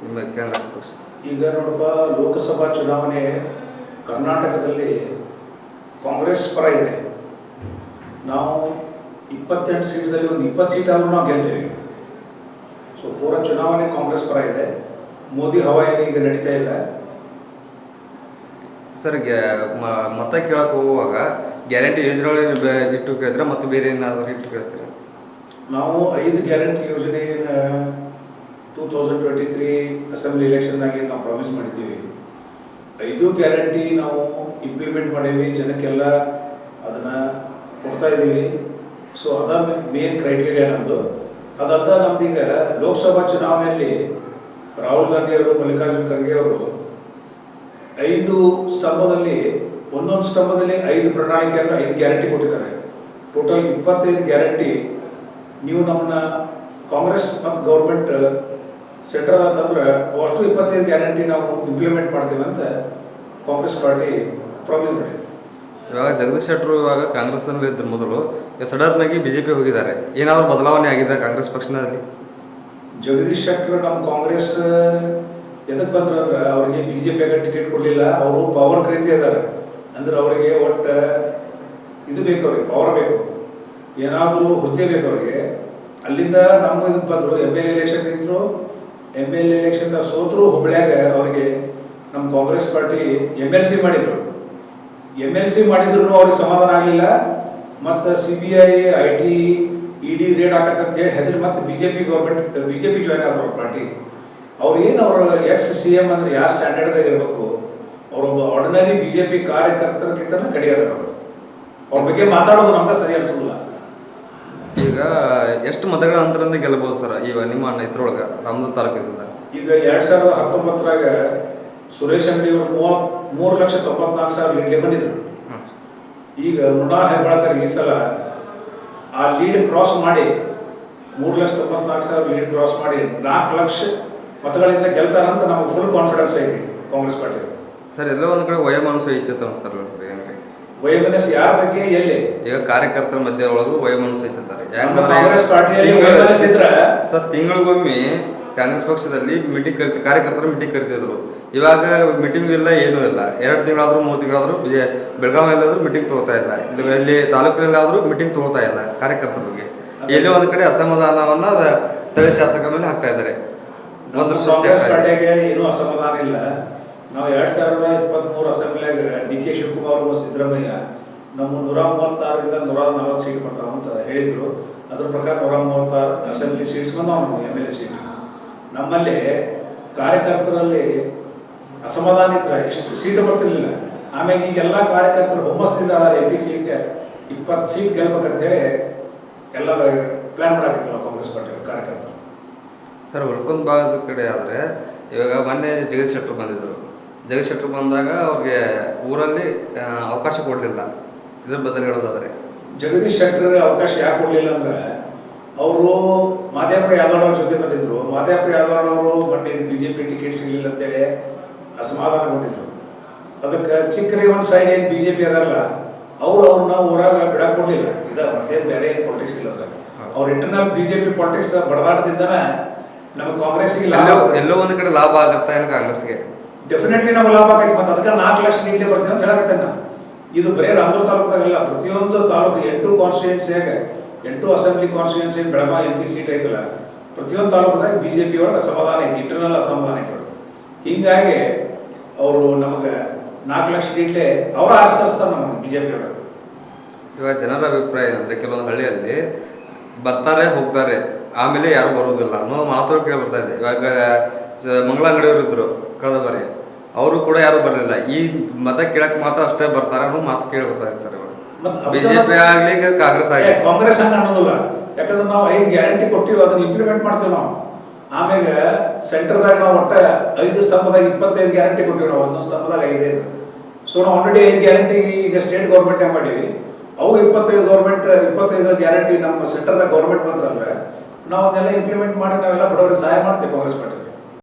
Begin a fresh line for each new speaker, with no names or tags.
ಪಕ್ಷ
ಈಗ ನೋಡಪ್ಪ ಲೋಕಸಭಾ ಚುನಾವಣೆ ಕರ್ನಾಟಕದಲ್ಲಿ ಕಾಂಗ್ರೆಸ್ ಪರ ಇದೆ. ನಾವು ಇಪ್ಪತ್ತೆಂಟು ಸೀಟ್ದಲ್ಲಿ ಒಂದು ಇಪ್ಪತ್ತು ಸೀಟ್ ಆದರೂ ನಾವು ಗೆಲ್ತೇವೆ. ಸೊ ಪೂರ ಚುನಾವಣೆ ಕಾಂಗ್ರೆಸ್ ಪರ ಇದೆ. ಮೋದಿ ಹವಾ ಏನು ಈಗ ನಡೀತಾ ಇಲ್ಲ.
ಸರ್ ಮತ ಕೇಳಕ್ಕೆ ಹೋಗುವಾಗ ಗ್ಯಾರಂಟಿ ಯೋಜನೆ ಇಟ್ಟು ಕೇಳ್ತೀರಾ? ಮತ್ತು ಬೇರೆ ಏನಾದರೂ ಇಟ್ಟು ಕೇಳ್ತೀರಾ?
ನಾವು ಐದು ಗ್ಯಾರಂಟಿ ಯೋಜನೆಯನ್ನು two thousand twenty three assembly ನಾವು ಪ್ರಾಮಿಸ್ ಮಾಡಿದ್ದೀವಿ. ಐದು ಗ್ಯಾರಂಟಿ ನಾವು ಇಂಪ್ಲಿಮೆಂಟ್ ಮಾಡೀವಿ, ಜನಕ್ಕೆಲ್ಲ ಅದನ್ನು ಕೊಡ್ತಾ ಇದ್ದೀವಿ ಸೊ ಅದ ಮೇನ್ ಕ್ರೈಟೀರಿಯಾ ನಮ್ಮದು ಅದಲ್ಲದ ನಮ್ದೀಗ ಲೋಕಸಭಾ ಚುನಾವಣೆಯಲ್ಲಿ ರಾಹುಲ್ ಗಾಂಧಿ ಅವರು, ಮಲ್ಲಿಕಾರ್ಜುನ್ ಖರ್ಗೆ ಅವರು ಐದು ಸ್ತಂಭದಲ್ಲಿ, ಒಂದೊಂದು ಸ್ತಂಭದಲ್ಲಿ ಐದು ಪ್ರಣಾಳಿಕೆ ಅಂದರೆ ಐದು ಗ್ಯಾರಂಟಿ ಕೊಟ್ಟಿದ್ದಾರೆ. ಟೋಟಲ್ ಇಪ್ಪತ್ತೈದು ಗ್ಯಾರಂಟಿ ನೀವು ನಮ್ಮನ್ನ ಕಾಂಗ್ರೆಸ್ ಮತ್ತು ಗೌರ್ಮೆಂಟ್ ಸೆಂಟ್ರಲ್ ಅಂತಂದ್ರೆ ಅಷ್ಟು ಇಪ್ಪತ್ತೈದು ಗ್ಯಾರಂಟಿ ನಾವು ಇಂಪ್ಲಿಮೆಂಟ್ ಮಾಡ್ತೀವಿ ಅಂತ ಕಾಂಗ್ರೆಸ್ ಪಾರ್ಟಿ ಪ್ರಾಮಿಸ್ ಮಾಡಿದೆ.
ಇವಾಗ ಜಗದೀಶ್ ಶೆಟ್ಟರು ಇವಾಗ ಕಾಂಗ್ರೆಸ್ನಲ್ಲಿ ಇದ್ರ ಮೊದಲು ಈಗ ಸಡನ್ ಆಗಿ ಬಿಜೆಪಿ ಹೋಗಿದ್ದಾರೆ. ಏನಾದರೂ ಬದಲಾವಣೆ ಆಗಿದೆ ಕಾಂಗ್ರೆಸ್ ಪಕ್ಷದಲ್ಲಿ?
ಜಗದೀಶ್ ಶೆಟ್ಟರ್ ನಮ್ಮ ಕಾಂಗ್ರೆಸ್ ಎದಕ್ಕೆ ಬಂದ್ರು ಅಂದ್ರೆ ಅವ್ರಿಗೆ ಬಿ ಜೆ ಪಿಯಾಗ ಟಿಕೆಟ್ ಕೊಡಲಿಲ್ಲ ಅವರು ಪವರ್ ಕ್ರೇಜಿ ಇದ್ದಾರೆ ಅಂದ್ರೆ ಅವರಿಗೆ ಒಟ್ಟು ಇದು ಬೇಕು ಅವ್ರಿಗೆ ಪವರ್ ಬೇಕು. ಏನಾದರೂ ಹುದ್ದೆ ಬೇಕು ಅವ್ರಿಗೆ. ಅಲ್ಲಿಂದ ನಮ್ಮ ಇದಕ್ಕೆ ಬಂದರು ಎಂ ಎಲ್ ಎಲೆಕ್ಷನ್ ನಿಂತರು ಎಂ ಎಲ್ ಎಲೆಕ್ಷನ್ ಸೋತರು, ಹುಬ್ಳ್ಯಾಗ ಅವರಿಗೆ ನಮ್ಮ Congress party M L C ಮಾಡಿದರು. ಎಂ ಎಲ್ ಸಿ ಮಾಡಿದ್ರು ಅವ್ರಿಗೆ ಸಮಾಧಾನ ಆಗಲಿಲ್ಲ. ಮತ್ತು C B I I T E D raid ಹಾಕತ್ತಂತ ಹೇಳಿ ಹೆದರಿ ಮತ್ತೆ B J P government B J P join ಆದ್ರು ಅವ್ರ ಪಾರ್ಟಿ. ಅವ್ರು ಏನು ಅವ್ರ ಎಕ್ಸ್ ಸಿ ಎಂ ಅಂದ್ರೆ ಯಾವ ಸ್ಟ್ಯಾಂಡರ್ಡ್ದಾಗ ಇರಬೇಕು ಅವರೊಬ್ಬ ಆರ್ಡಿನರಿ ಬಿ ಜೆ ಪಿ ಕಾರ್ಯಕರ್ತರಕ್ಕಿಂತ ಕಡಿಯಾದಾರ ಅವರು. ಅವ್ರ ಬಗ್ಗೆ ಮಾತಾಡೋದು ನಮ್ಗೆ ಸರಿ ಅನ್ಸೋದಿಲ್ಲ.
ಈಗ ಎಷ್ಟು ಮತಗಳ ಅಂತರದಿಂದ ಗೆಲ್ಲಬಹುದು ಸರ್? ಈಗ ನಿಮ್ಮ ಇದ್ರೊಳಗೆ ರಾಮದುರ್ಗ ತಾಲೂಕಿನಿಂದ
ಈಗ ಎರಡ್ ಸಾವಿರದ ಹತ್ತೊಂಬತ್ತರಾಗ ಸುರೇಶ್ ಅಂಗಡಿ ಅವರು ಮೂವತ್ ಮೂರು ಲಕ್ಷ ತೊಂಬತ್ನಾಲ್ಕು ಸಾವಿರ ಲೀಡ್ಗೆ ಬಂದಿದ್ರು. ಈಗ ಮೃಣಾಲ್ ಹೆಬ್ಬಾಳ್ಕರ್ ಈ ಸಲ ಆ ಲೀಡ್ ಕ್ರಾಸ್ ಮಾಡಿ ಮೂರು ಲಕ್ಷ ತೊಂಬತ್ನಾಲ್ಕು ಸಾವಿರ ಲೀಡ್ ಕ್ರಾಸ್ ಮಾಡಿ ನಾಲ್ಕು ಲಕ್ಷ ಮತಗಳಿಂದ ಗೆಲ್ತಾರಂತ ನಮಗೆ ಫುಲ್ ಕಾನ್ಫಿಡೆನ್ಸ್ ಐತಿ ಕಾಂಗ್ರೆಸ್ ಪಾರ್ಟಿ
ಸರ್ ಎಲ್ಲ ಒಂದು ಕಡೆ ವಯೋಮಾನಸ ಐತಿ ಅಂತ ಅನಿಸ್ತಾರಲ್ಲ ಸರ್ ಹೆಂಗೆ
ವೈಮನಸ್ ಯಾರ ಬಗ್ಗೆ ಎಲ್ಲಿ?
ಈಗ ಕಾರ್ಯಕರ್ತರ ಮಧ್ಯೆ ಒಳಗೂ
ಕಾಂಗ್ರೆಸ್ ಪಾರ್ಟಿಯಲ್ಲಿ ವೈಮನಸ್ ಇದ್ರೆ
ಸರ್ ತಿಂಗಳಿಗೊಮ್ಮೆ ಕಾಂಗ್ರೆಸ್ ಪಕ್ಷದಲ್ಲಿ ಮೀಟಿಂಗ್ ಕರಿತ ಕಾರ್ಯಕರ್ತರು ಮೀಟಿಂಗ್ ಕರಿತಿದ್ರು. ಇವಾಗ ಮೀಟಿಂಗ್ ಇಲ್ಲ ಏನೂ ಇಲ್ಲ. ಎರಡು ತಿಂಗಳಾದ್ರೂ ಮೂರು ತಿಂಗಳಾದ್ರೂ ವಿಜಯ ಬೆಳಗಾವಿಯಲ್ಲಾದ್ರೂ ಮೀಟಿಂಗ್ ತಗೋತಾ ಇಲ್ಲ. ಇಲ್ಲಿ ಇಲ್ಲಿ ತಾಲೂಕಿನಲ್ಲಾದ್ರೂ ಮೀಟಿಂಗ್ ತಗೋತಾ ಇಲ್ಲ ಕಾರ್ಯಕರ್ತರ ಬಗ್ಗೆ. ಎಲ್ಲೋ ಒಂದು ಕಡೆ ಅಸಮಾಧಾನವನ್ನ ಸ್ಥಳೀಯ ಶಾಸಕರ ಮೇಲೆ ಹಾಕ್ತಾ ಇದ್ದಾರೆ.
ಕಾಂಗ್ರೆಸ್ ಏನೂ ಅಸಮಾಧಾನ ಇಲ್ಲ. ನಾವು ಎರಡ್ ಸಾವಿರದ ಇಪ್ಪತ್ತ್ಮೂರು ಅಸೆಂಬ್ಲಿಯಾಗ ಡಿ ಕೆ ಶಿವಕುಮಾರ್ ಮತ್ತು ಸಿದ್ದರಾಮಯ್ಯ ನಮ್ಮ ನೂರ ಮೂವತ್ತಾರರಿಂದ ನೂರ ನಲವತ್ತು ಸೀಟ್ ಬರ್ತಾವೆ ಅಂತ ಹೇಳಿದ್ರು. ಅದ್ರ ಪ್ರಕಾರ ನೂರ ಮೂವತ್ತಾರು ಅಸೆಂಬ್ಲಿ ಸೀಟ್ಸ್ ಬಂದವು ನಮಗೆ ಎಂ ಎಲ್ ಎ ಸೀಟ್. ನಮ್ಮಲ್ಲಿ ಕಾರ್ಯಕರ್ತರಲ್ಲಿ ಅಸಮಾಧಾನ ಎಷ್ಟು ಸೀಟ್ ಬರ್ತಿರ್ಲಿಲ್ಲ. ಆಮೇಲೆ ಈಗೆಲ್ಲ ಕಾರ್ಯಕರ್ತರು ಹುಮ್ಮಸ್ದಿಂದ ಎ ಪಿ ಸೀಟ್ಗೆ ಇಪ್ಪತ್ತು ಸೀಟ್ ಗೆಲ್ಬೇಕಂತೇಳಿ ಎಲ್ಲ ಪ್ಲಾನ್ ಮಾಡಾಕಿತ್ತು ನಾವು ಕಾಂಗ್ರೆಸ್ ಪಾರ್ಟಿ ಕಾರ್ಯಕರ್ತರು.
ಸರ್, ಉಳ್ಕೊಂಡ್ ಭಾಗದ ಕಡೆ ಆದರೆ ಇವಾಗ ಮೊನ್ನೆ ಜಗದೀಶ್ ಶೆಟ್ಟರು ಬಂದಿದ್ರು. ಜಗದೀಶ್ ಶೆಟ್ಟರ್ ಬಂದಾಗ ಅವ್ರಿಗೆ ಊರಲ್ಲಿ ಅವಕಾಶ ಕೊಡಲಿಲ್ಲ. ಇದ್ರ ಬದಲು ಹೇಳೋದಾದ್ರೆ.
ಜಗದೀಶ್ ಶೆಟ್ಟರ್ ಅವಕಾಶ ಯಾಕೆ ಕೊಡಲಿಲ್ಲ ಅಂದ್ರೆ ಅವರು ಮಾದೇಪ್ಪ ಯಾದವ್ ಅವ್ರ ಜೊತೆ ಬಂದಿದ್ರು. ಮಾದೇಪ್ಪ ಯಾದವ್ ಅವರು ಬಿ ಜೆ ಪಿ ಟಿಕೆಟ್ ಸಿಗಲಿಲ್ಲ ಅಂತೇಳಿ ಅಸಮಾಧಾನಗೊಂಡಿದ್ರು ಅದಕ್ಕೆ ಚಿಕ್ಕ ಒಂದು ಸೈಡ್ ಏನು ಬಿ ಜೆ ಪಿ ಅದಲ್ಲ ಅವರು ಅವ್ರನ್ನ ಊರಾಗ ಬಿಡಕ್ ಕೊಡಲಿಲ್ಲ. ಇದ ಮತ್ತೇನು ಬೇರೆ ಪಾಲಿಟಿಕ್ಸ್ ಇಲ್ಲ ಅದ್ರಾಗ. ಅವ್ರ internal B J P politics ಬಡದಾಟದಿಂದನೇ ನಮಗೆ
ಎಲ್ಲೋ
ಲಾಭ
ಎಲ್ಲೋ ಒಂದು ಕಡೆ ಲಾಭ ಆಗುತ್ತೆ ಏನು ಕಾಂಗ್ರೆಸ್ಗೆ
ಡೆಫಿನೆಟ್ಲಿ ನಮ್ಗೆ ಲಾಭ ಆಗೈತೆ ಮತ್ತೆ ಅದಕ್ಕೆ ನಾಲ್ಕು ಲಕ್ಷ ನೀಡ್ಲಿ ಬರ್ತೀವಿ ಅಂತ ಹೇಳಕತ್ತೆ ನಾನು ಇದು ಬರೀ ರಾಮೂರ್ ತಾಲೂಕದಾಗಲ್ಲ ಪ್ರತಿಯೊಂದು ತಾಲೂಕು ಎಂಟು ಕಾನ್ಸ್ಟಿಟ್ಯೂನ್ಸಿಯಾಗ ಎಂಟು assembly constituency Belagavi M P seat ಐತಲ್ಲ, ಪ್ರತಿಯೊಂದು ತಾಲೂಕದಾಗ ಬಿ ಜೆ ಪಿ ಒಳಗೆ ಅಸಮಾಧಾನ ಐತಿ ಇಂಟರ್ನಲ್ ಅಸಮಾಧಾನ ಐತಿ ಅವರು ಹೀಗಾಗಿ ಅವರು ನಮಗೆ ನಾಲ್ಕು ಲಕ್ಷ ನೀಡ್ಲೆ ಅವರು ಆಶ್ರಯಿಸ್ತಾರೆ ನಮಗೆ ಬಿ ಜೆ ಪಿ ಒಳಗೆ.
ಇವಾಗ ಜನರ ಅಭಿಪ್ರಾಯ ಏನಂದ್ರೆ ಕೆಲವೊಂದು ಹಳ್ಳಿಯಲ್ಲಿ ಬರ್ತಾರೆ, ಹೋಗ್ತಾರೆ, ಆಮೇಲೆ ಯಾರು ಬರುವುದಿಲ್ಲ ಅನ್ನೋ ಮಾತು ಕೇಳಿ ಬರ್ತಾ ಇದೆ. ಇವಾಗ, ಸ- ಮಂಗಳ ಅಂಗಡಿಯವರು ಇದ್ರು, ಕಳೆದ ಬಾರಿ. ಅವರು ಕೂಡ ಯಾರು ಬರಲಿಲ್ಲ. ಈ ಮತ ಕೇಳಕ್ ಮಾತ್ರ ಅಷ್ಟೇ ಬರ್ತಾರೆ ಅನ್ನೋ ಮಾತು ಕೇಳಿ ಬರ್ತಾ ಇದೆ ಸರ್
ಇವರು.
ಬಿಜೆಪಿ ಆಗ್ಲಿ ಕಾಂಗ್ರೆಸ್ ಆಗಲಿ.
ಕಾಂಗ್ರೆಸ್ ಅನ್ನೋದಿಲ್ಲ. ಯಾಕಂದ್ರೆ ನಾವು ಐದು ಗ್ಯಾರಂಟಿ ಕೊಟ್ಟಿವಿ ಅದನ್ನ ಇಂಪ್ಲಿಮೆಂಟ್ ಮಾಡ್ತೀವಿ ನಾವು. ಆಮೇಲೆ ಸೆಂಟರ್ದಾಗ ನಾವು ಒಟ್ಟ ಐದು ಸ್ತಂಭದಾಗ ಇಪ್ಪತ್ತೈದು ಗ್ಯಾರಂಟಿ ಕೊಟ್ಟಿವಿ ನಾವು. ಒಂದೊಂದು ಸ್ತಂಭದಾಗ ಐದೈದು ಸೊ ನಾವು ಆಲ್ರೆಡಿ ಐದು ಗ್ಯಾರಂಟಿ ಈಗ ಸ್ಟೇಟ್ ಗೌರ್ಮೆಂಟೇ ಮಾಡಿವಿ. ಅವು ಇಪ್ಪತ್ತೈದು ಗೌರ್ಮೆಂಟ್ ಇಪ್ಪತ್ತೈದು ಗ್ಯಾರಂಟಿ ನಮ್ಮ ಸೆಂಟರ್ದಾಗ ಗೌರ್ಮೆಂಟ್ ಬಂತಂದ್ರೆ ನಾವು ಅದನ್ನೆಲ್ಲ ಇಂಪ್ಲಿಮೆಂಟ್ ಮಾಡಿ ನಾವೆಲ್ಲ ಬಡವರಿಗೆ ಸಹಾಯ ಮಾಡ್ತೀವಿ ಕಾಂಗ್ರೆಸ್ ಪಾರ್ಟಿ